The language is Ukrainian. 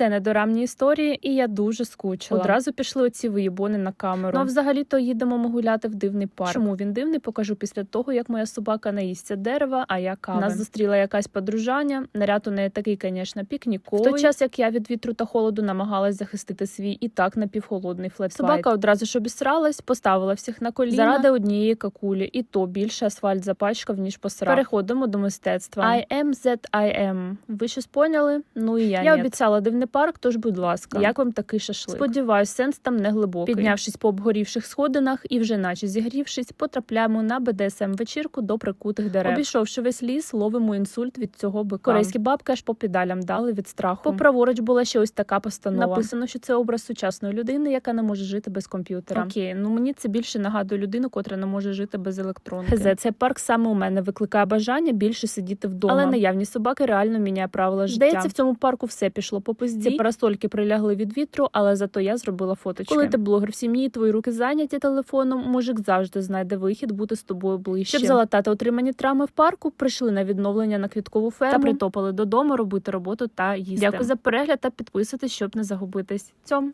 Це недорамні історії, і я дуже скучила. Одразу пішли оці виїбони на камеру. Ну а взагалі то їдемо ми гуляти в дивний парк. Чому він дивний? Покажу після того, як моя собака наїсться дерева, а я кави. Нас зустріла якась подружання. Наряд у неї такий, звісно, пікніковий. В той час, як я від вітру та холоду намагалась захистити свій і так напівхолодний флет. Собака одразу ж обісралась, поставила всіх на коліна заради однієї какулі, і то більше асфальт запачкав, ніж посрав. Переходимо до мистецтва. I am that I am. Ви щось поняли? Ну і я Я ні. обіцяла дивний парк, тож будь ласка, як вам такий шашлик? Сподіваюсь, сенс там не глибокий. Піднявшись по обгорівших сходинах і вже наче зігрівшись, потрапляємо на БДСМ вечірку до прикутих дерев. Обійшовши весь ліс, ловимо інсульт від цього бика. Корейські бабки аж по педалям дали від страху. По праворуч була ще ось така постанова. Написано, що це образ сучасної людини, яка не може жити без комп'ютера. Окей, ну мені це більше нагадує людину, котра не може жити без електроники. Хз, цей парк саме у мене викликає бажання більше сидіти вдома. Але наявні собаки реально міняє правила життя. Здається, в цьому парку все пішло по пизді. Ці парасольки прилягли від вітру, але зато я зробила фоточки. Коли ти блогер в сім'ї, твої руки зайняті телефоном, мужик завжди знайде вихід бути з тобою ближче. Щоб залатати отримані травми в парку, прийшли на відновлення на квіткову ферму та притопали додому робити роботу та їсти. Дякую за перегляд та підписуйтесь, щоб не загубитись. Цьом.